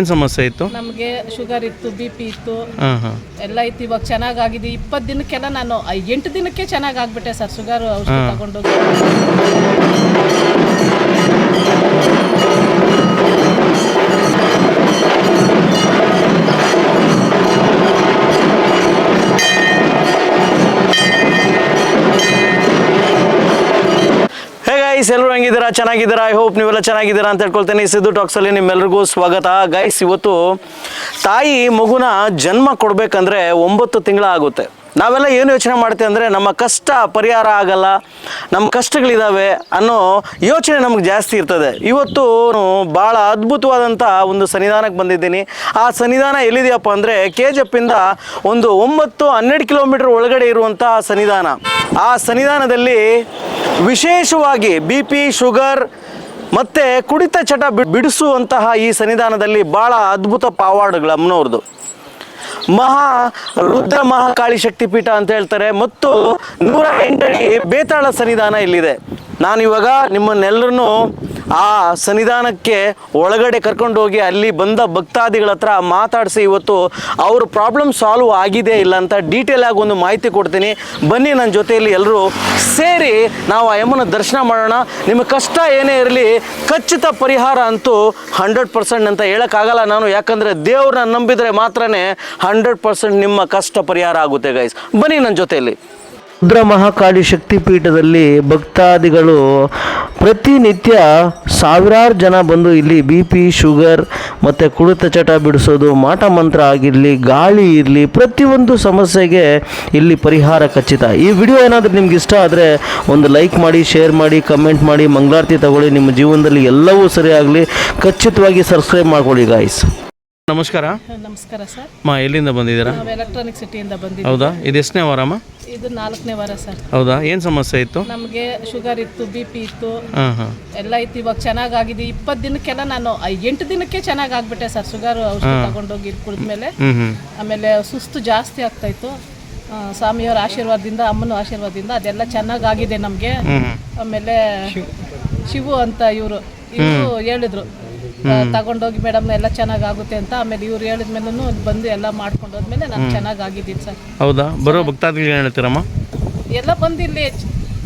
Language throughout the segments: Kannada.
ಏನು ಸಮಸ್ಯೆ ಇತ್ತು? ನಮಗೆ ಶುಗರ್ ಇತ್ತು ಬಿ ಪಿ ಇತ್ತು. ಹಾಂ ಹಾಂ. ಎಲ್ಲ ಇತ್ತು ಇವಾಗ ಚೆನ್ನಾಗಾಗಿದೆ. ಇಪ್ಪತ್ತು ದಿನಕ್ಕೆಲ್ಲ ನಾನು ಎಂಟು ದಿನಕ್ಕೆ ಚೆನ್ನಾಗಿ ಆಗ್ಬಿಟ್ಟೆ ಸರ್ ಶುಗರ್ ಔಷಧಿ ತಗೊಂಡು ಗೈಸ್ ಎಲ್ಲರೂ ಹೆಂಗಿದ್ದೀರಾ? ಚೆನ್ನಾಗಿದ್ದೀರಾ? ಐ ಹೋಪ್ ನೀವೆಲ್ಲ ಚೆನ್ನಾಗಿದ್ದೀರಾ ಅಂತ ಹೇಳ್ಕೊಳ್ತೇನೆ. ಸಿದ್ದು ಟಾಕ್ಸಲ್ಲಿ ನಿಮ್ಮೆಲ್ಲರಿಗೂ ಸ್ವಾಗತ. ಗೈಸ್ ಇವತ್ತು ತಾಯಿ ಮಗುನ ಜನ್ಮ ಕೊಡಬೇಕಂದ್ರೆ ಒಂಬತ್ತು ತಿಂಗಳ ಆಗುತ್ತೆ. ನಾವೆಲ್ಲ ಏನು ಯೋಚನೆ ಮಾಡ್ತೀವಿ ಅಂದರೆ ನಮ್ಮ ಕಷ್ಟ ಪರಿಹಾರ ಆಗಲ್ಲ ನಮ್ಮ ಕಷ್ಟಗಳಿದ್ದಾವೆ ಅನ್ನೋ ಯೋಚನೆ ನಮಗೆ ಜಾಸ್ತಿ ಇರ್ತದೆ. ಇವತ್ತು ಭಾಳ ಅದ್ಭುತವಾದಂಥ ಒಂದು ಸನ್ನಿಧಾನಕ್ಕೆ ಬಂದಿದ್ದೀನಿ. ಆ ಸನ್ನಿಧಾನ ಎಲ್ಲಿದೆಯಪ್ಪ ಅಂದರೆ ಕೆ ಜಪ್ಪಿಂದ ಒಂದು ಒಂಬತ್ತು ಹನ್ನೆರಡು ಕಿಲೋಮೀಟರ್ ಒಳಗಡೆ ಇರುವಂಥ ಸನ್ನಿಧಾನ. ಆ ಸನ್ನಿಧಾನದಲ್ಲಿ ವಿಶೇಷವಾಗಿ ಬಿ ಪಿ ಶುಗರ್ ಮತ್ತು ಕುಡಿತ ಚಟ ಬಿಡಿಸುವಂತಹ ಈ ಸನ್ನಿಧಾನದಲ್ಲಿ ಭಾಳ ಅದ್ಭುತ ಪಾವಾಡಗಳು ಅಮ್ಮನವ್ರದ್ದು. ಮಹಾ ರುದ್ರ ಮಹಾಕಾಳಿ ಶಕ್ತಿಪೀಠ ಅಂತ ಹೇಳ್ತಾರೆ ಮತ್ತು ನೂರ ಎಂಟಡಿ ಬೇತಾಳ ಸನ್ನಿಧಾನ ಇಲ್ಲಿದೆ. ನಾನಿವಾಗ ನಿಮ್ಮನ್ನೆಲ್ಲರನ್ನೂ ಆ ಸನ್ನಿಧಾನಕ್ಕೆ ಒಳಗಡೆ ಕರ್ಕೊಂಡು ಹೋಗಿ ಅಲ್ಲಿ ಬಂದ ಭಕ್ತಾದಿಗಳ ಹತ್ರ ಮಾತಾಡಿಸಿ ಇವತ್ತು ಅವ್ರ ಪ್ರಾಬ್ಲಮ್ ಸಾಲ್ವ್ ಆಗಿದೆ ಇಲ್ಲ ಅಂತ ಡೀಟೇಲ್ ಆಗಿ ಒಂದು ಮಾಹಿತಿ ಕೊಡ್ತೀನಿ. ಬನ್ನಿ ನನ್ನ ಜೊತೆಯಲ್ಲಿ ಎಲ್ಲರೂ ಸೇರಿ ನಾವು ಆ ಯಮ್ಮನ ದರ್ಶನ ಮಾಡೋಣ. ನಿಮ್ಮ ಕಷ್ಟ ಏನೇ ಇರಲಿ, ಖಚಿತ ಪರಿಹಾರ ಅಂತೂ ಹಂಡ್ರೆಡ್ ಪರ್ಸೆಂಟ್ ಅಂತ ಹೇಳೋಕ್ಕಾಗಲ್ಲ ನಾನು. ಯಾಕಂದರೆ ದೇವ್ರನ್ನ ನಂಬಿದರೆ ಮಾತ್ರನೇ ಹಂಡ್ರೆಡ್ ಪರ್ಸೆಂಟ್ ನಿಮ್ಮ ಕಷ್ಟ ಪರಿಹಾರ ಆಗುತ್ತೆ ಗೈಸ್ ಬನ್ನಿ ನನ್ನ ಜೊತೆಯಲ್ಲಿ. ರುದ್ರ ಮಹಾಕಾಳಿ ಶಕ್ತಿ ಪೀಠದಲ್ಲಿ ಭಕ್ತಾದಿಗಳು ಪ್ರತಿನಿತ್ಯ ಸಾವಿರಾರು ಜನ ಬಂದು ಇಲ್ಲಿ ಬಿ ಪಿ, ಶುಗರ್ ಮತ್ತು ಕುಡಿತ ಚಟ ಬಿಡಿಸೋದು, ಮಾಟ ಮಂತ್ರ ಆಗಿರಲಿ, ಗಾಳಿ ಇರಲಿ, ಪ್ರತಿಯೊಂದು ಸಮಸ್ಯೆಗೆ ಇಲ್ಲಿ ಪರಿಹಾರ ಖಚಿತ. ಈ ವಿಡಿಯೋ ಏನಾದರೂ ನಿಮ್ಗೆ ಇಷ್ಟ ಆದರೆ ಒಂದು ಲೈಕ್ ಮಾಡಿ, ಶೇರ್ ಮಾಡಿ, ಕಮೆಂಟ್ ಮಾಡಿ, ಮಂಗಳಾರತಿ ತಗೊಳ್ಳಿ. ನಿಮ್ಮ ಜೀವನದಲ್ಲಿ ಎಲ್ಲವೂ ಸರಿಯಾಗಲಿ. ಖಚಿತವಾಗಿ ಸಬ್ಸ್ಕ್ರೈಬ್ ಮಾಡ್ಕೊಳ್ಳಿ ಗಾಯ್ಸ್ ನಮಸ್ಕಾರ. ನಮಸ್ಕಾರ ಸರ್. ಮಾ ಎಲ್ಲಿಂದ ಬಂದಿದ್ದೀರಾ? ನಾವು ಎಲೆಕ್ಟ್ರಾನಿಕ್ ಸಿಟಿಯಿಂದ ಬಂದಿದ್ದೀವಿ. ಹೌದಾ? ಇದು ಎಷ್ಟನೇ ವಾರಮ್ಮ ಇದು ನಾಲ್ಕನೇ ವಾರ ಸರ್. ಹೌದಾ? ಏನು ಸಮಸ್ಯೆ ಇತ್ತು? ನಮಗೆ ಶುಗರ್ ಇತ್ತು ಬಿ ಪಿ ಇತ್ತು. ಹಾಂ ಹಾಂ. ಎಲ್ಲ ಇತ್ತು. ಇವಾಗ ಚೆನ್ನಾಗಾಗಿದೆ. ಇಪ್ಪತ್ತು ದಿನಕ್ಕೆಲ್ಲ ನಾನು ಎಂಟು ದಿನಕ್ಕೆ ಚೆನ್ನಾಗಿ ಆಗ್ಬಿಟ್ಟೆ ಸರ್. ಶುಗರ್ ಔಷಧಿ ತಗೊಂಡೋಗಿ ಕುಡಿದ್ಮೇಲೆ ಹ್ಞೂ ಹ್ಞೂ ಆಮೇಲೆ ಸುಸ್ತು ಜಾಸ್ತಿ ಆಗ್ತಾ ಇತ್ತು. ಆ, ಸ್ವಾಮಿಯವರ ಆಶೀರ್ವಾದದಿಂದ ಅಮ್ಮನ ಆಶೀರ್ವಾದದಿಂದ ಅದೆಲ್ಲ ಚೆನ್ನಾಗಾಗಿದೆ ನಮಗೆ. ಆಮೇಲೆ ಶಿವು ಅಂತ ಇವರು. ಇವರು ಹೇಳಿದ್ರು. ತಗೊಂಡೋಗಿ ಮೇಡಮ್ ಎಲ್ಲ ಚೆನ್ನಾಗಾಗುತ್ತೆ ಅಂತ ಆಮೇಲೆ ಇವ್ರು ಹೇಳಿದ್ಮೇಲೂ ಬಂದು ಎಲ್ಲ ಮಾಡ್ಕೊಂಡು ಹೋದ್ಮೇಲೆ ನಾನು ಚೆನ್ನಾಗಾಗಿದ್ದೀನಿ ಸರ್. ಹೌದಾ? ಬರೋ ಭಕ್ತಾದಿಗಳು ಹೇಳ್ತೀರಮ್ಮ? ಎಲ್ಲ ಬಂದು ಇಲ್ಲಿ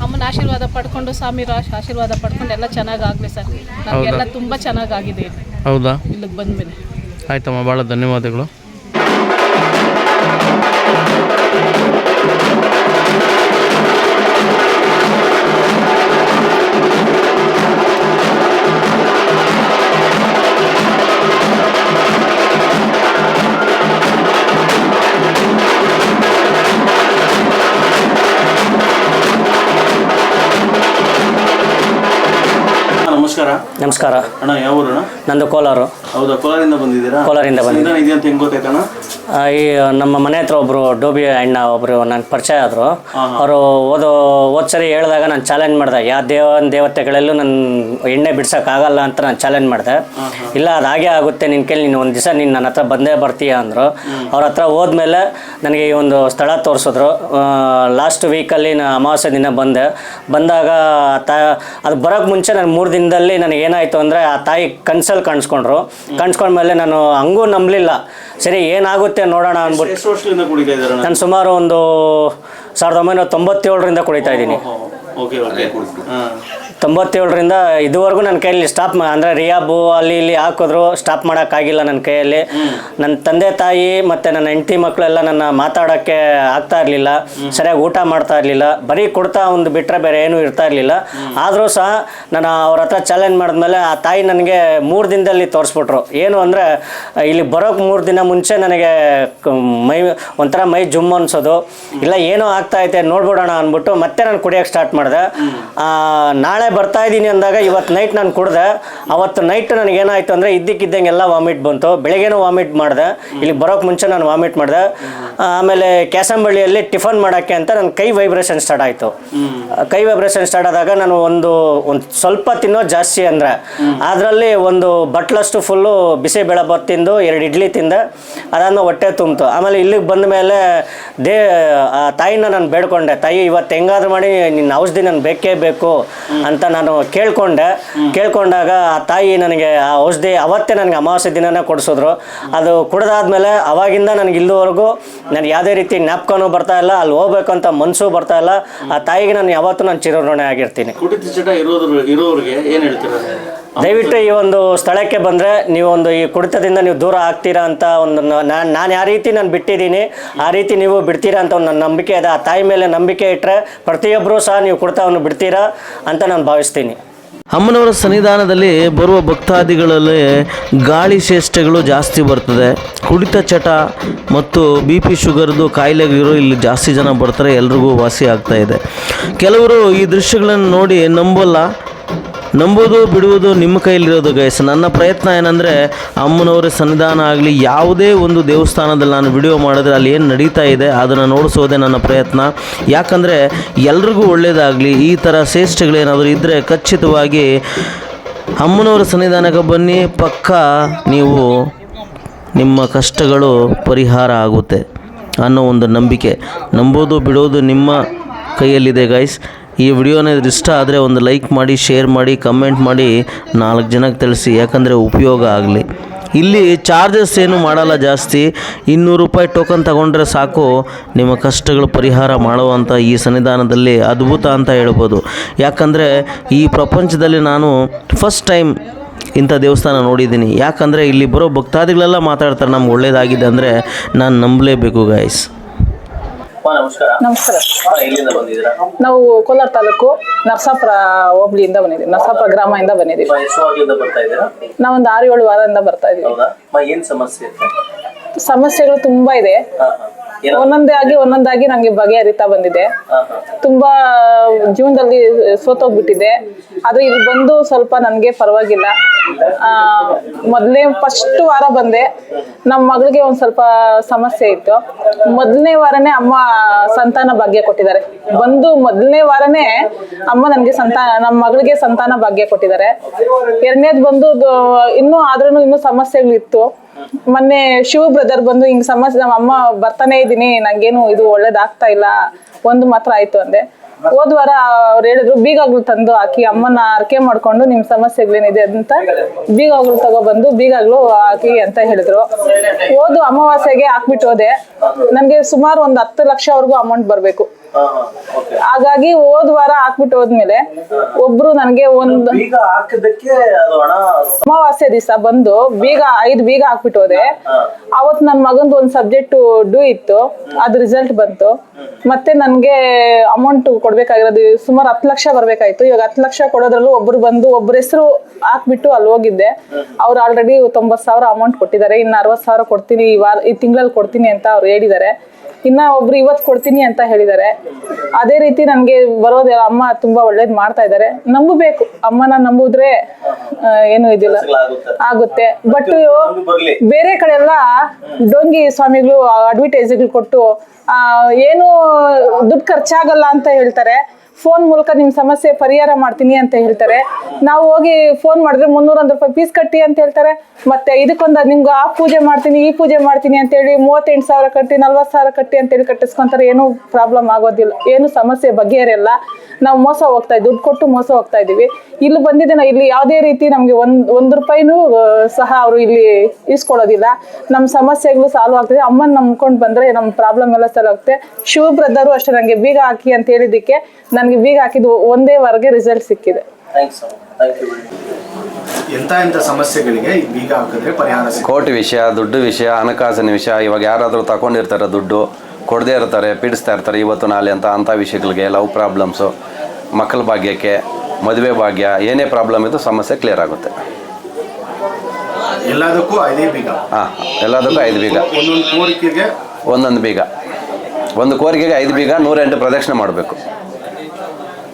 ಅಮ್ಮನ ಆಶೀರ್ವಾದ ಪಡ್ಕೊಂಡು ಸ್ವಾಮಿ ಆಶೀರ್ವಾದ ಪಡ್ಕೊಂಡು ಎಲ್ಲ ಚೆನ್ನಾಗಾಗಲಿ ಸರ್. ನಮಗೆಲ್ಲ ತುಂಬ ಚೆನ್ನಾಗಾಗಿದೆ ಆಗಿದೆ ಹೌದಾ? ಇಲ್ಲಿಗೆ ಬಂದಮೇಲೆ. ಆಯ್ತಮ್ಮ ಭಾಳ ಧನ್ಯವಾದಗಳು. ನಮಸ್ಕಾರ ನಮಸ್ಕಾರ. ಅಣ್ಣ ಯಾವ ಊರು ನಂದು ಕೋಲಾರು. ಹೌದಾ ಕೋಲಾರಿಂದ ಬಂದಿದ್ದೀರಾ? ಕೋಲಾರಿಂದ ಬಂದಿದ್ದೀನಿ. ಇದೆ ಅಂತ ಹೆಂಗ್ ಗೊತ್ತಾಯ್ತಣ್ಣ ಈ ನಮ್ಮ ಮನೆ ಹತ್ರ ಒಬ್ಬರು ಡೋಬಿ ಅಣ್ಣ ಒಬ್ಬರು ನನ್ನ ಪರಿಚಯ ಆದರು. ಅವರು ಓದೋ ಓದ್ ಸರಿ ಹೇಳಿದಾಗ ನಾನು ಚಾಲೆಂಜ್ ಮಾಡಿದೆ. ಯಾವ ದೇವನ ದೇವತೆಗಳಲ್ಲೂ ನನ್ನ ಎಣ್ಣೆ ಬಿಡ್ಸೋಕ್ಕಾಗಲ್ಲ ಅಂತ ನಾನು ಚಾಲೆಂಜ್ ಮಾಡಿದೆ. ಇಲ್ಲ ಅದು ಹಾಗೆ ಆಗುತ್ತೆ ನಿನ್ನ ಕೇಳಿ ನೀನು ಒಂದು ದಿವಸ ನೀನು ನನ್ನ ಹತ್ರ ಬಂದೇ ಬರ್ತೀಯ ಅಂದರು. ಅವ್ರ ಹತ್ರ ಹೋದ್ಮೇಲೆ ನನಗೆ ಈ ಒಂದು ಸ್ಥಳ ತೋರಿಸಿದ್ರು. ಲಾಸ್ಟ್ ವೀಕಲ್ಲಿ ನಾನು ಅಮಾವಾಸ್ಯೆ ದಿನ ಬಂದೆ. ಬಂದಾಗ ತ ಅದು ಬರೋಕ್ಕೆ ಮುಂಚೆ ನಾನು ಮೂರು ದಿನದಲ್ಲಿ ನನಗೆ ಏನಾಯಿತು ಅಂದರೆ ಆ ತಾಯಿ ಕನ್ಸಲ್ಲಿ ಕಾಣಿಸ್ಕೊಂಡ್ರು. ಕಾಣಿಸ್ಕೊಂಡ್ಮೇಲೆ ನಾನು ಹಂಗೂ ನಂಬಲಿಲ್ಲ. ಸರಿ ಏನಾಗುತ್ತೆ ನೋಡೋಣ ಅಂದ್ಬಿಟ್ಟು ನಾನು ಸುಮಾರು ಒಂದು ಸಾವಿರದ ಒಂಬೈನೂರ ತೊಂಬತ್ತೇಳರಿಂದ ಕುಡಿತಾ ಇದ್ದೀನಿ. Okay okay. ಹಾಂ. ತೊಂಬತ್ತೇಳರಿಂದ ಇದುವರೆಗೂ ನನ್ನ ಕೈಯಲ್ಲಿ ಸ್ಟಾಪ್ ಅಂದರೆ ರಿಯಾಬು ಅಲ್ಲಿ ಇಲ್ಲಿ ಹಾಕಿದ್ರು ಸ್ಟಾಪ್ ಮಾಡೋಕ್ಕಾಗಿಲ್ಲ ನನ್ನ ಕೈಯಲ್ಲಿ. ನನ್ನ ತಂದೆ ತಾಯಿ ಮತ್ತು ನನ್ನ ಹೆಂಡತಿ ಮಕ್ಕಳೆಲ್ಲ ನನ್ನ ಮಾತಾಡೋಕ್ಕೆ ಆಗ್ತಾ ಇರಲಿಲ್ಲ, ಸರಿಯಾಗಿ ಊಟ ಮಾಡ್ತಾ ಇರಲಿಲ್ಲ, ಬರೀ ಕೊಡ್ತಾ ಒಂದು ಬಿಟ್ಟರೆ ಬೇರೆ ಏನೂ ಇರ್ತಾ ಇರಲಿಲ್ಲ. ಆದರೂ ಸಹ ನಾನು ಅವ್ರ ಹತ್ರ ಚಾಲೆಂಜ್ ಮಾಡಿದ್ಮೇಲೆ ಆ ತಾಯಿ ನನಗೆ ಮೂರು ದಿನದಲ್ಲಿ ತೋರಿಸ್ಬಿಟ್ರು. ಏನು ಅಂದರೆ, ಇಲ್ಲಿ ಬರೋಕ್ಕೆ ಮೂರು ದಿನ ಮುಂಚೆ ನನಗೆ ಮೈ ಒಂಥರ ಮೈ ಜುಮ್ ಅನ್ಸೋದು. ಇಲ್ಲ, ಏನೋ ಆಗ್ತಾ ಐತೆ, ನೋಡ್ಬಿಡೋಣ ಅಂದ್ಬಿಟ್ಟು ಮತ್ತೆ ನಾನು ಕುಡಿಯೋಕ್ಕೆ ಸ್ಟಾರ್ಟ್ ಮಾಡಿದೆ. ನಾಳೆ ಬರ್ತಾ ಇದ್ದೀನಿ ಅಂದಾಗ ಇವತ್ತು ನೈಟ್ ನಾನು ಕುಡ್ದೆ. ಅವತ್ತು ನೈಟ್ ನನಗೆ ಏನಾಯ್ತು ಅಂದರೆ ಇದ್ದಕ್ಕಿದ್ದಂಗೆ ಎಲ್ಲ ವಾಮಿಟ್ ಬಂತು. ಬೆಳಗ್ಗೆನೂ ವಾಮಿಟ್ ಮಾಡಿದೆ. ಇಲ್ಲಿ ಬರೋಕ್ಕೆ ಮುಂಚೆ ನಾನು ವಾಮಿಟ್ ಮಾಡಿದೆ. ಆಮೇಲೆ ಕ್ಯಾಸಂಬಳ್ಳಿಯಲ್ಲಿ ಟಿಫನ್ ಮಾಡೋಕ್ಕೆ ಅಂತ ನನ್ನ ಕೈ ವೈಬ್ರೇಷನ್ ಸ್ಟಾರ್ಟ್ ಆಯಿತು. ಕೈ ವೈಬ್ರೇಷನ್ ಸ್ಟಾರ್ಟ್ ಆದಾಗ ನಾನು ಒಂದು ಒಂದು ಸ್ವಲ್ಪ ತಿನ್ನೋ ಜಾಸ್ತಿ ಅಂದರೆ. ಅದರಲ್ಲಿ ಒಂದು ಬಟ್ಲಷ್ಟು ಫುಲ್ಲು ಬಿಸಿಬೇಳೆ ಬಾತ್ ತಿಂದು ಎರಡು ಇಡ್ಲಿ ತಿಂದೆ. ಅದನ್ನು ಹೊಟ್ಟೆ ತುಂಬಿತು. ಆಮೇಲೆ ಇಲ್ಲಿಗೆ ಬಂದ ಮೇಲೆ ದೇ ಆ ತಾಯಿನ ನಾನು ಬೇಡ್ಕೊಂಡೆ. ತಾಯಿ ಇವತ್ತು ಹೆಂಗಾದ್ರೂ ಮಾಡಿ ನಿನ್ನ ಔಷಧಿ ನಾನು ಬೇಕೇ ಬೇಕು ಅಂತ ಅಂತ ನಾನು ಕೇಳ್ಕೊಂಡೆ. ಕೇಳ್ಕೊಂಡಾಗ ಆ ತಾಯಿ ನನಗೆ ಆ ಔಷಧಿ ಅವತ್ತೇ ನನಗೆ ಅಮಾವಾಸ್ಯೆ ದಿನನೇ ಕೊಡಿಸಿದ್ರು. ಅದು ಕುಡಿದಾದ್ಮೇಲೆ ಅವಾಗಿಂದ ನನಗೆ ಇಲ್ಲಿವರೆಗೂ ನನಗೆ ಯಾವುದೇ ರೀತಿ ಜ್ಞಾಪಕನೂ ಬರ್ತಾ ಇಲ್ಲ, ಅಲ್ಲಿ ಹೋಗ್ಬೇಕು ಅಂತ ಮನಸ್ಸು ಬರ್ತಾ ಇಲ್ಲ. ಆ ತಾಯಿಗೆ ನಾನು ಯಾವತ್ತೂ ನಾನು ಚಿರಋಣಿ ಆಗಿರ್ತೀನಿ. ಕುಡಿತ ಚಟ ಇರೋದ್ರ ಇರೋರಿಗೆ ಏನು ಹೇಳ್ತೀರಾ? ದಯವಿಟ್ಟು ಈ ಒಂದು ಸ್ಥಳಕ್ಕೆ ಬಂದರೆ ಒಂದು ಈ ಕುಡಿತದಿಂದ ನೀವು ದೂರ ಆಗ್ತೀರಾ ಅಂತ ಒಂದು ನಾನು ನಾನು ಯಾವ ರೀತಿ ನಾನು ಬಿಟ್ಟಿದ್ದೀನಿ. ಆ ರೀತಿ ನೀವು ಬಿಡ್ತೀರಾ ಅಂತ ಒಂದು ನನ್ನ ನಂಬಿಕೆ ಇದೆ. ಆ ತಾಯಿ ಮೇಲೆ ನಂಬಿಕೆ ಇಟ್ಟರೆ ಪ್ರತಿಯೊಬ್ಬರೂ ಸಹ ನೀವು ಕುಡಿತವನ್ನು ಬಿಡ್ತೀರಾ ಅಂತ ನಾನು ಭಾವಿಸ್ತೀನಿ. ಅಮ್ಮನವರ ಸನ್ನಿಧಾನದಲ್ಲಿ ಬರುವ ಭಕ್ತಾದಿಗಳಲ್ಲಿ ಗಾಳಿ ಚೇಷ್ಟೆಗಳು ಜಾಸ್ತಿ ಬರ್ತದೆ. ಕುಡಿತ ಚಟ ಮತ್ತು ಬಿ ಪಿ ಶುಗರ್ದು ಕಾಯಿಲೆಗಳು ಇಲ್ಲಿ ಜಾಸ್ತಿ ಜನ ಬರ್ತಾರೆ. ಎಲ್ರಿಗೂ ವಾಸಿ ಆಗ್ತಾ ಇದೆ. ಕೆಲವರು ಈ ದೃಶ್ಯಗಳನ್ನು ನೋಡಿ ನಂಬಲ್ಲ. ನಂಬೋದು ಬಿಡುವುದು ನಿಮ್ಮ ಕೈಯಲ್ಲಿರೋದು ಗೈಸ್ ನನ್ನ ಪ್ರಯತ್ನ ಏನಂದರೆ ಅಮ್ಮನವರ ಸನ್ನಿಧಾನ ಆಗಲಿ, ಯಾವುದೇ ಒಂದು ದೇವಸ್ಥಾನದಲ್ಲಿ ನಾನು ವಿಡಿಯೋ ಮಾಡಿದ್ರೆ ಅಲ್ಲಿ ಏನು ನಡೀತಾ ಇದೆ ಅದನ್ನು ನೋಡಿಸೋದೇ ನನ್ನ ಪ್ರಯತ್ನ. ಯಾಕಂದರೆ ಎಲ್ರಿಗೂ ಒಳ್ಳೆಯದಾಗಲಿ ಈ ಥರ ಶ್ರೇಷ್ಠಗಳೇನಾದರೂ ಇದ್ದರೆ ಖಚಿತವಾಗಿ ಅಮ್ಮನವರ ಸನ್ನಿಧಾನಕ್ಕೆ ಬನ್ನಿ, ಪಕ್ಕ ನೀವು ನಿಮ್ಮ ಕಷ್ಟಗಳು ಪರಿಹಾರ ಆಗುತ್ತೆ ಅನ್ನೋ ಒಂದು ನಂಬಿಕೆ. ನಂಬೋದು ಬಿಡೋದು ನಿಮ್ಮ ಕೈಯಲ್ಲಿದೆ ಗೈಸ್ ಈ ವಿಡಿಯೋನ ಇಷ್ಟ ಆದರೆ ಒಂದು ಲೈಕ್ ಮಾಡಿ, ಶೇರ್ ಮಾಡಿ, ಕಮೆಂಟ್ ಮಾಡಿ ನಾಲ್ಕು ಜನಕ್ಕೆ ತಿಳಿಸಿ, ಯಾಕಂದರೆ ಉಪಯೋಗ ಆಗಲಿ. ಇಲ್ಲಿ ಚಾರ್ಜಸ್ ಏನು ಮಾಡಲ್ಲ ಜಾಸ್ತಿ. ಇನ್ನೂರು ರೂಪಾಯಿ ಟೋಕನ್ ತಗೊಂಡ್ರೆ ಸಾಕು. ನಿಮ್ಮ ಕಷ್ಟಗಳು ಪರಿಹಾರ ಮಾಡುವಂಥ ಈ ಸನ್ನಿಧಾನದಲ್ಲಿ ಅದ್ಭುತ ಅಂತ ಹೇಳ್ಬೋದು. ಯಾಕಂದರೆ ಈ ಪ್ರಪಂಚದಲ್ಲಿ ನಾನು ಫಸ್ಟ್ ಟೈಮ್ ಇಂಥ ದೇವಸ್ಥಾನ ನೋಡಿದ್ದೀನಿ. ಯಾಕಂದರೆ ಇಲ್ಲಿ ಬರೋ ಭಕ್ತಾದಿಗಳೆಲ್ಲ ಮಾತಾಡ್ತಾರೆ, ನಮ್ಗೆ ಒಳ್ಳೆಯದಾಗಿದೆ ಅಂದರೆ ನಾನು ನಂಬಲೇಬೇಕು ಗಾಯ್ಸ್ ನಮಸ್ಕಾರ. ನಮಸ್ಕಾರ. ಎಲ್ಲಿಂದ ಬಂದಿದ್ದೀರಾ? ನಾವು ಕೋಲಾರ ತಾಲೂಕು ನರಸಾಪುರ ಹೋಬಳಿಯಿಂದ ಬಂದಿದ್ದೀವಿ. ನರಸಾಪುರ ಗ್ರಾಮದಿಂದ ಬಂದಿದ್ದೀವಿ. ನಾವೊಂದು ಆರು ಏಳು ವಾರದಿಂದ ಬರ್ತಾ ಇದೀವಿ ಸಮಸ್ಯೆಗಳು ತುಂಬಾ ಇದೆ. ಒಂದೊಂದೇ ಆಗಿ ಒಂದೊಂದಾಗಿ ನಂಗೆ ಬಗೆಹರಿತಾ ಬಂದಿದೆ. ತುಂಬಾ ಜೀವನದಲ್ಲಿ ಸೋತೋಗ್ಬಿಟ್ಟಿದೆ. ಆದ್ರೆ ಇಲ್ಲಿ ಬಂದು ಸ್ವಲ್ಪ ನನಗೆ ಪರವಾಗಿಲ್ಲ. ಆ, ಮೊದಲನೇ ಫಸ್ಟ್ ವಾರ ಬಂದೆ. ನಮ್ಮ ಮಗಳಿಗೆ ಒಂದ್ ಸ್ವಲ್ಪ ಸಮಸ್ಯೆ ಇತ್ತು. ಮೊದಲನೇ ವಾರನೇ ಅಮ್ಮ ಸಂತಾನ ಭಾಗ್ಯ ಕೊಟ್ಟಿದ್ದಾರೆ. ಬಂದು ಮೊದಲನೇ ವಾರನೇ ಅಮ್ಮ ನನಗೆ ಸಂತಾನ ನಮ್ಮ ಮಗಳಿಗೆ ಸಂತಾನ ಭಾಗ್ಯ ಕೊಟ್ಟಿದ್ದಾರೆ. ಎರಡನೇದು ಬಂದು ಇನ್ನೂ ಆದ್ರೂ ಇನ್ನೂ ಸಮಸ್ಯೆಗಳಿತ್ತು. ಮೊನ್ನೆ ಶಿವ ಬ್ರದರ್ ಬಂದು, ಹಿಂಗ್ ಸಮಸ್ಯೆ ನಮ್ಮ ಅಮ್ಮ ಬರ್ತಾನೆ ಇದೀನಿ ನಂಗೇನು ಇದು ಒಳ್ಳೇದಾಗ್ತಾ ಇಲ್ಲ, ಒಂದು ಮಾತ್ರ ಆಯ್ತು ಅಂದೆ. ಹೋದ್ ವಾರ ಅವ್ರು ಹೇಳಿದ್ರು, ಬೀಗಾಗ್ಲು ತಂದು ಹಾಕಿ, ಅಮ್ಮನ ಅರ್ಕೆ ಮಾಡ್ಕೊಂಡು ನಿಮ್ ಸಮಸ್ಯೆಗಳೇನಿದೆ ಅಂತ ಬೀಗಾಗ್ಲು ತಗೊಬಂದು, ಬೀಗಾಗ್ಲು ಹಾಕಿ ಅಂತ ಹೇಳಿದ್ರು. ಹೋದು ಅಮಾವಾಸ್ಯೆಗೆ ಹಾಕ್ಬಿಟ್ಟು ಹೋದೆ. ನನ್ಗೆ ಸುಮಾರು ಒಂದು ಹತ್ತು ಲಕ್ಷವರೆಗೂ ಅಮೌಂಟ್ ಬರ್ಬೇಕು. ಹಾಗಾಗಿ ಹೋದ್ ವಾರ ಹಾಕ್ಬಿಟ್ಟು ಹೋದ್ಮೇಲೆ ಒಬ್ರು ನನ್ಗೆ ಒಂದು ಅಮಾವಾಸ್ಯ ದಿವಸ ಬಂದು ಬೀಗ ಐದು ಬೀಗ ಹಾಕ್ಬಿಟ್ಟು ಹೋದೆ. ಅವತ್ ನನ್ ಮಗಂದು ಒಂದ್ ಸಬ್ಜೆಕ್ಟ್ ಡೂ ಇತ್ತು. ಅದ್ ರಿಸಲ್ಟ್ ಬಂತು. ಮತ್ತೆ ನನ್ಗೆ ಅಮೌಂಟ್ ಕೊಡ್ಬೇಕಾಗಿರೋದು ಸುಮಾರು ಹತ್ತು ಲಕ್ಷ ಬರ್ಬೇಕಾಯ್ತು. ಇವಾಗ ಹತ್ತು ಲಕ್ಷ ಕೊಡೋದ್ರಲ್ಲೂ ಒಬ್ರು ಬಂದು ಒಬ್ರ ಹೆಸರು ಹಾಕ್ಬಿಟ್ಟು ಅಲ್ಲಿ ಹೋಗಿದ್ದೆ. ಅವ್ರು ಆಲ್ರೆಡಿ ತೊಂಬತ್ ಸಾವಿರ ಅಮೌಂಟ್ ಕೊಟ್ಟಿದ್ದಾರೆ. ಇನ್ನು ಅರವತ್ ಸಾವಿರ ಕೊಡ್ತೀನಿ ಈ ವಾರ ಈ ತಿಂಗಳಲ್ಲಿ ಕೊಡ್ತೀನಿ ಅಂತ ಅವ್ರು ಹೇಳಿದ್ದಾರೆ. ಇನ್ನ ಒಬ್ರು ಇವತ್ತು ಕೊಡ್ತೀನಿ ಅಂತ ಹೇಳಿದ್ದಾರೆ ಅದೇ ರೀತಿ ನನಗೆ ಬರೋದೇ ಅಮ್ಮ ತುಂಬಾ ಒಳ್ಳೇದು ಮಾಡ್ತಾ ಇದ್ದಾರೆ ನಂಬಬೇಕು. ಅಮ್ಮನ ನಂಬುದ್ರೆ ಏನು ಇದಿಲ್ಲ. ಆಗುತ್ತೆ. ಬಟ್ ಬೇರೆ ಕಡೆ ಎಲ್ಲ ಡೊಂಗಿ ಸ್ವಾಮಿಗಳು ಅಡ್ವರ್ಟೈಸ್ಗಳು ಕೊಟ್ಟು ಏನು ದುಡ್ಡು ಖರ್ಚಾಗಲ್ಲ ಅಂತ ಹೇಳ್ತಾರೆ. ಫೋನ್ ಮೂಲಕ ನಿಮ್ಮ ಸಮಸ್ಯೆ ಪರಿಹಾರ ಮಾಡ್ತೀನಿ ಅಂತ ಹೇಳ್ತಾರೆ. ನಾವು ಹೋಗಿ ಫೋನ್ ಮಾಡಿದ್ರೆ ಮುನ್ನೂರೊಂದು ರೂಪಾಯಿ ಫೀಸ್ ಕಟ್ಟಿ ಅಂತ ಹೇಳ್ತಾರೆ. ಮತ್ತೆ ಇದಕ್ಕೊಂದು ನಿಮ್ಗೆ ಆ ಪೂಜೆ ಮಾಡ್ತೀನಿ, ಈ ಪೂಜೆ ಮಾಡ್ತೀನಿ ಅಂತೇಳಿ ಮೂವತ್ತೆಂಟು ಸಾವಿರ ಕಟ್ಟಿ, ನಲ್ವತ್ತು ಸಾವಿರ ಕಟ್ಟಿ ಅಂತೇಳಿ ಕಟ್ಟಿಸ್ಕೊಂತಾರೆ. ಏನು ಪ್ರಾಬ್ಲಮ್ ಆಗೋದಿಲ್ಲ. ಏನು ಸಮಸ್ಯೆ ಬಗೆಹರಿಯಲ್ಲ. ನಾವು ಮೋಸ ಹೋಗ್ತಾ ಇದ್ದೀವಿ ದುಡ್ಡು ಕೊಟ್ಟು ಮೋಸ ಹೋಗ್ತಾ ಇದೀವಿ. ಇಲ್ಲಿ ಬಂದಿದ್ದೇನೆ ಇಲ್ಲಿ ಯಾವುದೇ ರೀತಿ ನಮಗೆ ಒಂದು ಒಂದು ರೂಪಾಯಿನೂ ಸಹ ಅವರು ಇಲ್ಲಿ ಇಸ್ಕೊಡೋದಿಲ್ಲ ನಮ್ಮ ಸಮಸ್ಯೆಗಳು ಸಾಲ್ವ್ ಆಗ್ತದೆ. ಅಮ್ಮನ ನಂಬ್ಕೊಂಡು ಬಂದರೆ ನಮ್ಮ ಪ್ರಾಬ್ಲಮ್ ಎಲ್ಲ ಸಾಲ್ವ್ ಆಗುತ್ತೆ. ಶಿವ ಬ್ರದರು ಅಷ್ಟೇ ನನಗೆ ಬೀಗ ಹಾಕಿ ಅಂತ ಹೇಳಿದ್ದಕ್ಕೆ ನನಗೆ ಬೀಗ ಹಾಕಿದ್ದು ಒಂದೇ ವಾರಗೆ ರಿಸಲ್ಟ್ ಸಿಕ್ಕಿದೆ. ಥ್ಯಾಂಕ್ಸ್ ಥ್ಯಾಂಕ್ ಯು ಎಂತ ಎಂತ ಸಮಸ್ಯೆಗಳಿಗೆ ಈ ಬೀಗ ಹಾಕಿದ್ರೆ ಪರಿಹಾರ ಸಿಗುತ್ತೆ? ಕೋರ್ಟ್ ವಿಷಯ ದುಡ್ಡು ವಿಷಯ ಹಣಕಾಸಿನ ವಿಷಯ ಇವಾಗ ಯಾರಾದರೂ ತಗೊಂಡಿರ್ತಾರೆ ದುಡ್ಡು ಕೊಡದೇ ಇರ್ತಾರೆ ಪೀಡಿಸ್ತಾ ಇರ್ತಾರೆ ಇವತ್ತು ನಾಳೆ ಅಂತ ಅಂಥ ವಿಷಯಗಳಿಗೆ ಲವ್ ಪ್ರಾಬ್ಲಮ್ಸು ಮಕ್ಕಳ ಭಾಗ್ಯಕ್ಕೆ ಮದುವೆ ಭಾಗ್ಯ ಏನೇ ಪ್ರಾಬ್ಲಮ್ ಇದ್ದು ಸಮಸ್ಯೆ ಕ್ಲಿಯರ್ ಆಗುತ್ತೆ. ಎಲ್ಲದಕ್ಕೂ ಐದೇ ಬೀಗ. ಹಾಂ ಎಲ್ಲದಕ್ಕೂ ಐದು ಬೀಗ. ಒಂದೊಂದು ಕೋರಿಕೆಗೆ ಒಂದೊಂದು ಬೀಗ. ಒಂದು ಕೋರಿಕೆಗೆ ಐದು ಬೀಗ ನೂರೆಂಟು ಪ್ರದಕ್ಷಿಣೆ ಮಾಡಬೇಕು.